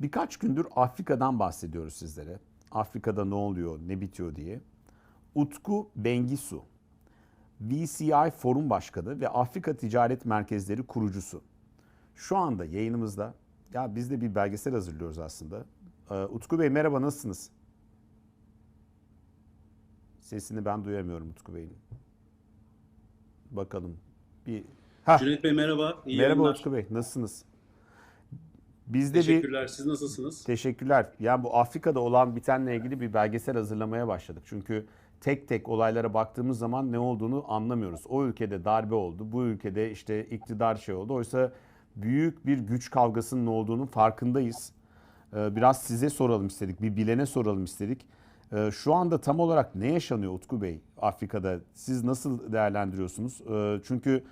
Birkaç gündür Afrika'dan bahsediyoruz sizlere. Afrika'da ne oluyor, ne bitiyor diye. Utku Bengisu, VCI Forum Başkanı ve Afrika Ticaret Merkezleri kurucusu. Şu anda yayınımızda, ya biz de bir belgesel hazırlıyoruz aslında. Ee, Utku Bey merhaba, nasılsınız? Sesini ben duyamıyorum Utku Bey'in. Bakalım. Bir Heh, Cüneyt Bey merhaba. İyi merhaba yayınlar. Utku Bey, nasılsınız? Bizde bir Teşekkürler. Siz nasılsınız? Teşekkürler. Yani bu Afrika'da olan bitenle ilgili bir belgesel hazırlamaya başladık. Çünkü tek tek olaylara baktığımız zaman ne olduğunu anlamıyoruz. O ülkede darbe oldu, bu ülkede işte iktidar şey oldu. Oysa büyük bir güç kavgasının olduğunun farkındayız. Ee, Biraz size soralım istedik, bir bilene soralım istedik. Ee, Şu anda tam olarak ne yaşanıyor Utku Bey Afrika'da? Siz nasıl değerlendiriyorsunuz? Ee, Çünkü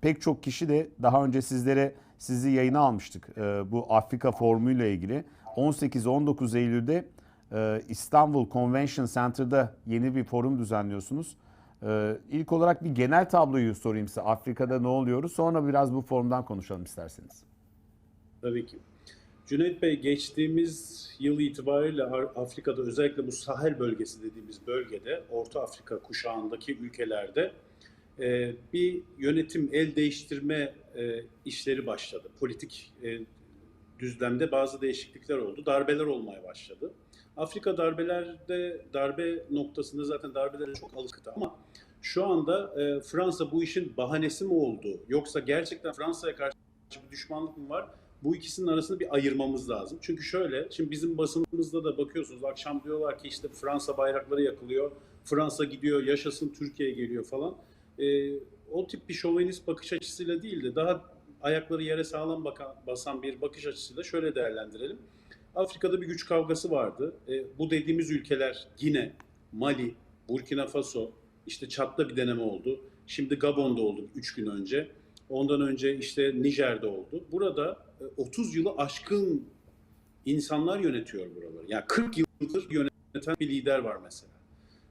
pek çok kişi de daha önce sizlere sizi yayına almıştık ee, bu Afrika formuyla ilgili. 18-19 Eylül'de e, İstanbul Convention Center'da yeni bir forum düzenliyorsunuz. Ee, İlk olarak bir genel tabloyu sorayım size. Afrika'da ne oluyoruz? Sonra biraz bu forumdan konuşalım isterseniz. Tabii ki. Cüneyt Bey geçtiğimiz yıl itibariyle Ar- Afrika'da özellikle bu Sahel bölgesi dediğimiz bölgede Orta Afrika kuşağındaki ülkelerde e, bir yönetim el değiştirme e, işleri başladı. Politik e, düzlemde bazı değişiklikler oldu. Darbeler olmaya başladı. Afrika darbelerde darbe noktasında zaten darbelere çok alışıktı ama şu anda e, Fransa bu işin bahanesi mi oldu yoksa gerçekten Fransa'ya karşı bir düşmanlık mı var? Bu ikisinin arasında bir ayırmamız lazım. Çünkü şöyle, şimdi bizim basınımızda da bakıyorsunuz akşam diyorlar ki işte Fransa bayrakları yakılıyor, Fransa gidiyor, yaşasın Türkiye geliyor falan. E, o tip bir şovenist bakış açısıyla değil de daha ayakları yere sağlam bakan, basan bir bakış açısıyla şöyle değerlendirelim. Afrika'da bir güç kavgası vardı. E, bu dediğimiz ülkeler Gine, Mali, Burkina Faso, işte Çat'ta bir deneme oldu. Şimdi Gabon'da oldu 3 gün önce. Ondan önce işte Nijer'de oldu. Burada e, 30 yılı aşkın insanlar yönetiyor buraları. Yani 40 yıldır yöneten bir lider var mesela.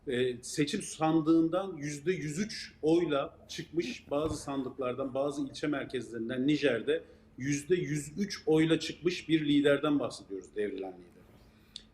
E, seçim sandığından yüzde 103 oyla çıkmış bazı sandıklardan, bazı ilçe merkezlerinden Nijer'de yüzde 103 oyla çıkmış bir liderden bahsediyoruz devrilen lider.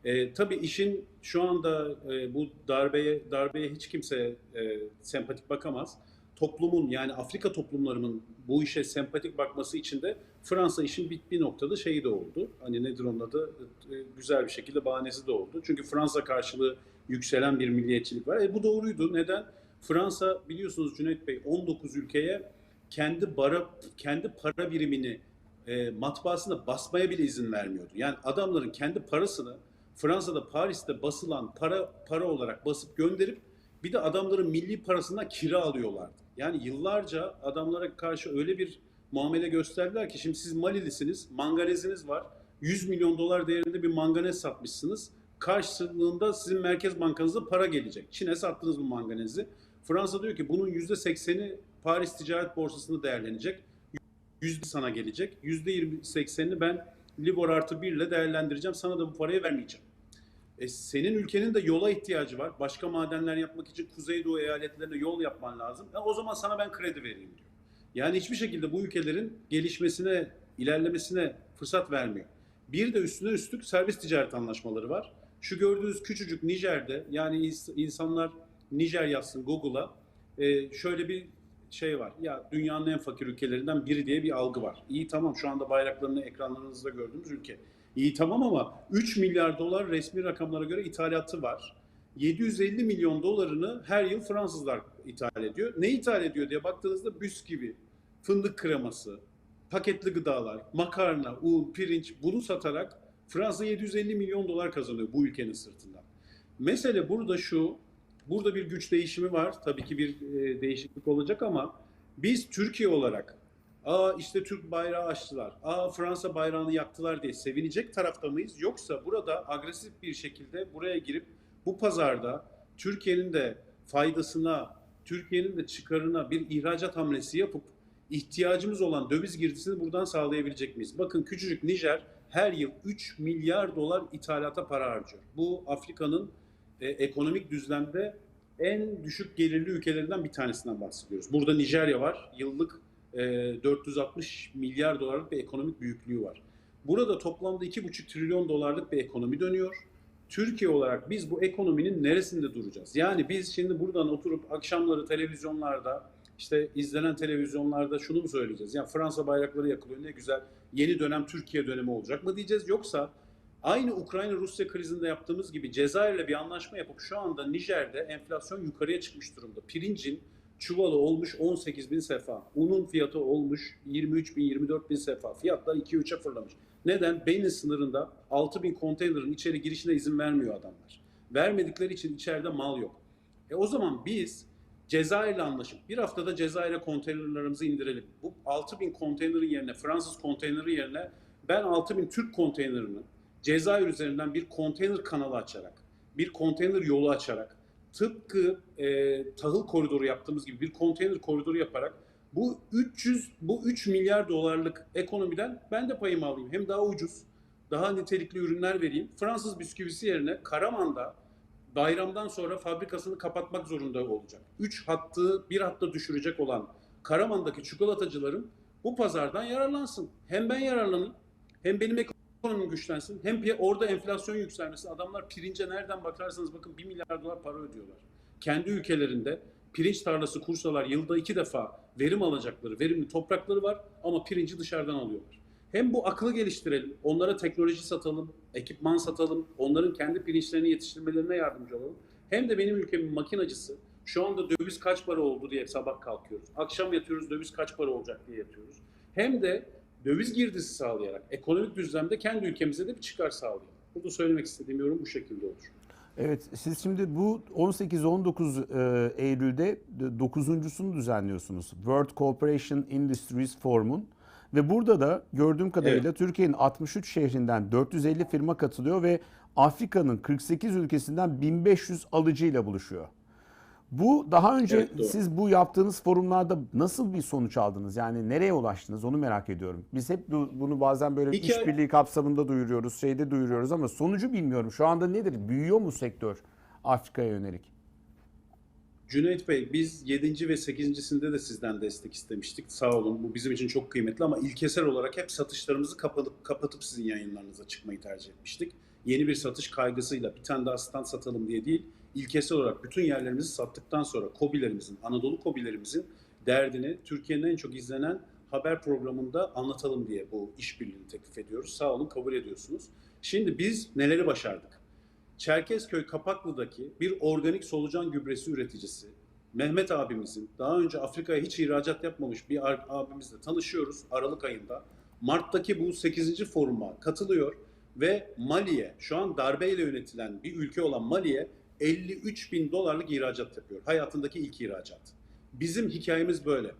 E, tabii işin şu anda e, bu darbeye darbeye hiç kimse e, sempatik bakamaz. Toplumun yani Afrika toplumlarının bu işe sempatik bakması için de Fransa işin bir, bir noktada şeyi de oldu. Hani nedir onun adı? E, güzel bir şekilde bahanesi de oldu. Çünkü Fransa karşılığı yükselen bir milliyetçilik var. E, bu doğruydu. Neden? Fransa biliyorsunuz Cüneyt Bey 19 ülkeye kendi bara kendi para birimini e, matbaasına basmaya bile izin vermiyordu. Yani adamların kendi parasını Fransa'da Paris'te basılan para para olarak basıp gönderip bir de adamların milli parasından kira alıyorlardı. Yani yıllarca adamlara karşı öyle bir muamele gösterdiler ki şimdi siz Malilisiniz, manganeziniz var. 100 milyon dolar değerinde bir manganez satmışsınız. Karşılığında sizin Merkez Bankanıza para gelecek. Çin'e sattınız bu manganezi. Fransa diyor ki bunun %80'i Paris Ticaret Borsası'nda değerlenecek. Yüzde sana gelecek. Yüzde 20-80'ini ben Libor artı 1 ile değerlendireceğim. Sana da bu parayı vermeyeceğim. E, senin ülkenin de yola ihtiyacı var. Başka madenler yapmak için Kuzeydoğu eyaletlerine yol yapman lazım. E, o zaman sana ben kredi vereyim diyor. Yani hiçbir şekilde bu ülkelerin gelişmesine, ilerlemesine fırsat vermiyor. Bir de üstüne üstlük serbest ticaret anlaşmaları var. Şu gördüğünüz küçücük Nijer'de yani ins- insanlar Nijer yazsın Google'a e, şöyle bir şey var. Ya dünyanın en fakir ülkelerinden biri diye bir algı var. İyi tamam şu anda bayraklarını ekranlarınızda gördüğümüz ülke. İyi tamam ama 3 milyar dolar resmi rakamlara göre ithalatı var. 750 milyon dolarını her yıl Fransızlar ithal ediyor. Ne ithal ediyor diye baktığınızda bisküvi, fındık kreması, paketli gıdalar, makarna, un, pirinç bunu satarak Fransa 750 milyon dolar kazanıyor bu ülkenin sırtından. Mesele burada şu, burada bir güç değişimi var. Tabii ki bir e, değişiklik olacak ama biz Türkiye olarak aa işte Türk bayrağı açtılar, aa Fransa bayrağını yaktılar diye sevinecek tarafta mıyız? Yoksa burada agresif bir şekilde buraya girip bu pazarda Türkiye'nin de faydasına, Türkiye'nin de çıkarına bir ihracat hamlesi yapıp ihtiyacımız olan döviz girdisini buradan sağlayabilecek miyiz? Bakın küçücük Nijer her yıl 3 milyar dolar ithalata para harcıyor. Bu Afrika'nın e, ekonomik düzlemde en düşük gelirli ülkelerinden bir tanesinden bahsediyoruz. Burada Nijerya var. Yıllık e, 460 milyar dolarlık bir ekonomik büyüklüğü var. Burada toplamda 2,5 trilyon dolarlık bir ekonomi dönüyor. Türkiye olarak biz bu ekonominin neresinde duracağız? Yani biz şimdi buradan oturup akşamları televizyonlarda işte izlenen televizyonlarda şunu mu söyleyeceğiz? Yani Fransa bayrakları yakılıyor ne güzel yeni dönem Türkiye dönemi olacak mı diyeceğiz? Yoksa aynı Ukrayna-Rusya krizinde yaptığımız gibi Cezayir'le bir anlaşma yapıp şu anda Nijer'de enflasyon yukarıya çıkmış durumda. Pirincin çuvalı olmuş 18 bin sefa. Unun fiyatı olmuş 23 bin 24 bin sefa. Fiyatlar 2-3'e fırlamış. Neden? Benin sınırında 6 bin konteynerin içeri girişine izin vermiyor adamlar. Vermedikleri için içeride mal yok. E o zaman biz Cezayir'le anlaşıp bir haftada Cezayir'e konteynerlarımızı indirelim. Bu 6 bin konteynerin yerine, Fransız konteyneri yerine ben 6 bin Türk konteynerini Cezayir üzerinden bir konteyner kanalı açarak, bir konteyner yolu açarak, tıpkı e, tahıl koridoru yaptığımız gibi bir konteyner koridoru yaparak bu 300 bu 3 milyar dolarlık ekonomiden ben de payımı alayım. Hem daha ucuz, daha nitelikli ürünler vereyim. Fransız bisküvisi yerine Karaman'da bayramdan sonra fabrikasını kapatmak zorunda olacak. 3 hattı bir hatta düşürecek olan Karaman'daki çikolatacıların bu pazardan yararlansın. Hem ben yararlanayım, hem benim ekonomim güçlensin, hem orada enflasyon yükselmesin. Adamlar pirince nereden bakarsanız bakın 1 milyar dolar para ödüyorlar. Kendi ülkelerinde pirinç tarlası kursalar yılda iki defa verim alacakları, verimli toprakları var ama pirinci dışarıdan alıyorlar. Hem bu aklı geliştirelim, onlara teknoloji satalım, ekipman satalım, onların kendi pirinçlerini yetiştirmelerine yardımcı olalım. Hem de benim ülkemin makinacısı şu anda döviz kaç para oldu diye sabah kalkıyoruz. Akşam yatıyoruz döviz kaç para olacak diye yatıyoruz. Hem de döviz girdisi sağlayarak ekonomik düzlemde kendi ülkemize de bir çıkar sağlayalım. Burada söylemek istediğim yorum bu şekilde olur. Evet, siz şimdi bu 18-19 e, Eylül'de dokuzuncusunu düzenliyorsunuz. World Cooperation Industries Forum'un. Ve burada da gördüğüm kadarıyla Türkiye'nin 63 şehrinden 450 firma katılıyor ve Afrika'nın 48 ülkesinden 1500 alıcıyla buluşuyor. Bu daha önce Evet, doğru. siz bu yaptığınız forumlarda nasıl bir sonuç aldınız? Yani nereye ulaştınız onu merak ediyorum. Biz hep bu- bunu bazen böyle Hikaye- işbirliği kapsamında duyuruyoruz, şeyde duyuruyoruz ama sonucu bilmiyorum. Şu anda nedir? Büyüyor mu sektör Afrika'ya yönelik? Cüneyt Bey, biz 7. ve 8.sinde de sizden destek istemiştik. Sağ olun, bu bizim için çok kıymetli ama ilkesel olarak hep satışlarımızı kapatıp, kapatıp sizin yayınlarınıza çıkmayı tercih etmiştik. Yeni bir satış kaygısıyla bir tane daha stand satalım diye değil, ilkesel olarak bütün yerlerimizi sattıktan sonra KOBİ'lerimizin, Anadolu KOBİ'lerimizin derdini Türkiye'nin en çok izlenen haber programında anlatalım diye bu işbirliğini teklif ediyoruz. Sağ olun, kabul ediyorsunuz. Şimdi biz neleri başardık? Çerkezköy Kapaklı'daki bir organik solucan gübresi üreticisi Mehmet abimizin daha önce Afrika'ya hiç ihracat yapmamış bir abimizle tanışıyoruz Aralık ayında. Mart'taki bu 8. foruma katılıyor ve Mali'ye şu an darbeyle yönetilen bir ülke olan Mali'ye 53 bin dolarlık ihracat yapıyor. Hayatındaki ilk ihracat. Bizim hikayemiz böyle.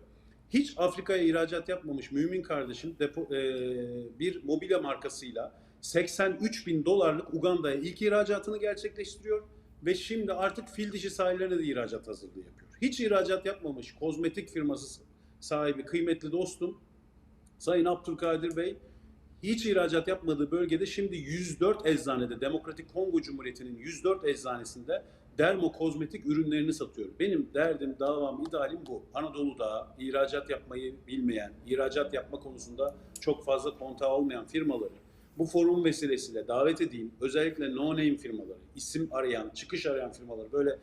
Hiç Afrika'ya ihracat yapmamış mümin kardeşim depo, eee, bir mobilya markasıyla 83 bin dolarlık Uganda'ya ilk ihracatını gerçekleştiriyor ve şimdi artık fil dişi sahillerine de ihracat hazırlığı yapıyor. Hiç ihracat yapmamış kozmetik firması sahibi kıymetli dostum Sayın Abdülkadir Bey hiç ihracat yapmadığı bölgede şimdi 104 eczanede Demokratik Kongo Cumhuriyeti'nin 104 eczanesinde dermo kozmetik ürünlerini satıyor. Benim derdim, davam, idealim bu. Anadolu'da ihracat yapmayı bilmeyen, ihracat yapma konusunda çok fazla kontağı olmayan firmaları bu forum vesilesiyle davet edeyim. Özellikle no name firmaları, isim arayan, çıkış arayan firmaları böyle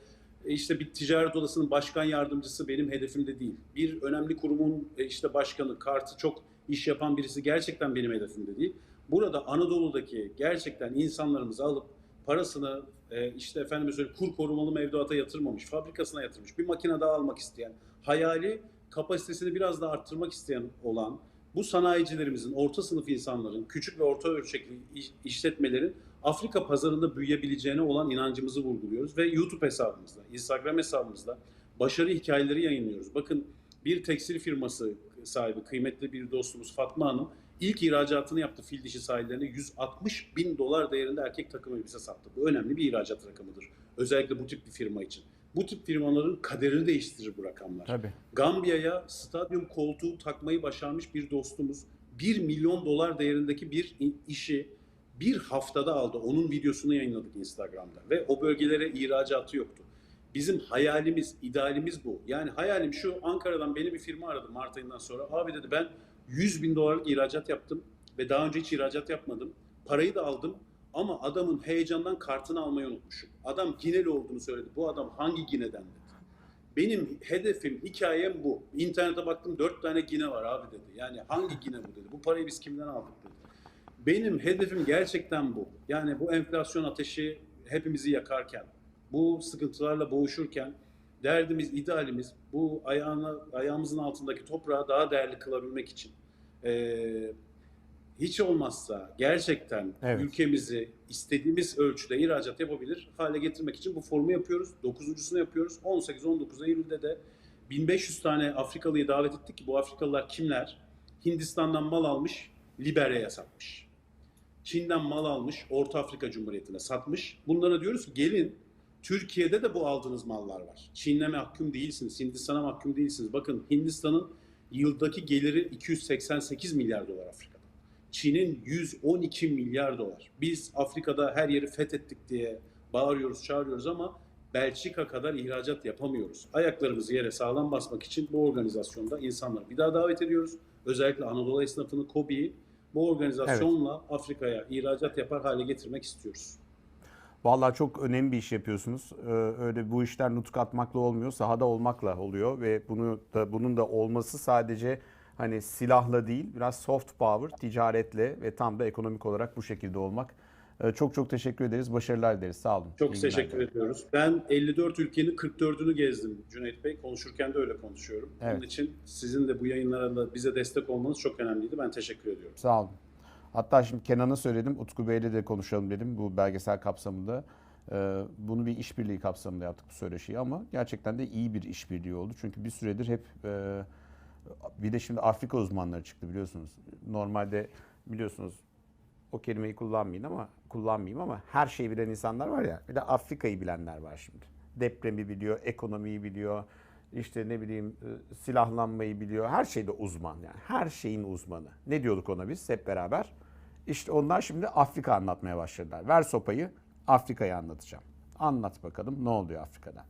e, işte bir ticaret odasının başkan yardımcısı benim hedefimde değil. Bir önemli kurumun e, işte başkanı, kartı çok iş yapan birisi gerçekten benim hedefimde değil. Burada Anadolu'daki gerçekten insanlarımızı alıp parasını e, işte efendim söyleyeyim kur korumalı mevduata yatırmamış, fabrikasına yatırmış, bir makine daha almak isteyen, hayali kapasitesini biraz daha arttırmak isteyen olan bu sanayicilerimizin, orta sınıf insanların, küçük ve orta ölçekli iş- işletmelerin Afrika pazarında büyüyebileceğine olan inancımızı vurguluyoruz ve YouTube hesabımızda, Instagram hesabımızda başarı hikayeleri yayınlıyoruz. Bakın bir tekstil firması sahibi kıymetli bir dostumuz Fatma Hanım ilk ihracatını yaptı fil dişi sahillerine 160 bin dolar değerinde erkek takım elbise sattı. Bu önemli bir ihracat rakamıdır. Özellikle bu tip bir firma için. Bu tip firmaların kaderini değiştirir bu rakamlar. Tabii. Gambiya'ya stadyum koltuğu takmayı başarmış bir dostumuz 1 milyon dolar değerindeki bir işi bir haftada aldı. Onun videosunu yayınladık Instagram'da ve o bölgelere ihracatı yoktu. Bizim hayalimiz, idealimiz bu. Yani hayalim şu, Ankara'dan beni bir firma aradı Mart ayından sonra. Abi dedi ben 100 bin dolarlık ihracat yaptım ve daha önce hiç ihracat yapmadım. Parayı da aldım ama adamın heyecandan kartını almayı unutmuşum. Adam Gineli olduğunu söyledi. Bu adam hangi Gine'den dedi. Benim hedefim, hikayem bu. İnternete baktım dört tane Gine var abi dedi. Yani hangi Gine bu dedi. Bu parayı biz kimden aldık dedi. Benim hedefim gerçekten bu. Yani bu enflasyon ateşi hepimizi yakarken, bu sıkıntılarla boğuşurken derdimiz, idealimiz bu ayağına, ayağımızın altındaki toprağı daha değerli kılabilmek için. Ee, hiç olmazsa gerçekten Evet. ülkemizi istediğimiz ölçüde ihracat yapabilir hale getirmek için bu forumu yapıyoruz. Dokuzuncusunu yapıyoruz. 18-19 Eylül'de de 1500 tane Afrikalıyı davet ettik ki bu Afrikalılar kimler? Hindistan'dan mal almış, Liberya'ya satmış. Çin'den mal almış, Orta Afrika Cumhuriyeti'ne satmış. Bunlara diyoruz ki gelin Türkiye'de de bu aldığınız mallar var. Çin'le mahkum değilsiniz, Hindistan'a mahkum değilsiniz. Bakın Hindistan'ın yıldaki geliri 288 milyar dolar Afrika'da. Çin'in 112 milyar dolar. Biz Afrika'da her yeri fethettik diye bağırıyoruz, çağırıyoruz ama Belçika kadar ihracat yapamıyoruz. Ayaklarımızı yere sağlam basmak için bu organizasyonda insanları bir daha davet ediyoruz. Özellikle Anadolu esnafını, KOBİ'yi bu organizasyonla Afrika'ya ihracat yapar hale getirmek istiyoruz. Vallahi çok önemli bir iş yapıyorsunuz. Ee, öyle bu işler nutuk atmakla olmuyor, sahada olmakla oluyor ve bunu da bunun da olması sadece hani silahla değil, biraz soft power, ticaretle ve tam da ekonomik olarak bu şekilde olmak. Ee, çok çok teşekkür ederiz. Başarılar dileriz. Sağ olun. Çok İyi teşekkür günler. ediyoruz. Ben 54 ülkenin 44'ünü gezdim Cüneyt Bey. Konuşurken de öyle konuşuyorum. Evet. Onun için sizin de bu yayınlarda bize destek olmanız çok önemliydi. Ben teşekkür ediyorum. Sağ olun. Hatta şimdi Kenan'a söyledim, Utku Bey'le de konuşalım dedim bu belgesel kapsamında. Ee, Bunu bir işbirliği kapsamında yaptık bu söyleşiyi ama gerçekten de iyi bir işbirliği oldu. Çünkü bir süredir hep e, bir de şimdi Afrika uzmanları çıktı biliyorsunuz. Normalde biliyorsunuz o kelimeyi kullanmayın ama kullanmayayım ama her şeyi bilen insanlar var ya. Bir de Afrika'yı bilenler var şimdi. Depremi biliyor, ekonomiyi biliyor, işte ne bileyim e, silahlanmayı biliyor. Her şeyde uzman yani. Her şeyin uzmanı. Ne diyorduk ona biz hep beraber? İşte onlar şimdi Afrika anlatmaya başladılar. Ver sopayı Afrika'yı anlatacağım. Anlat bakalım ne oluyor Afrika'da?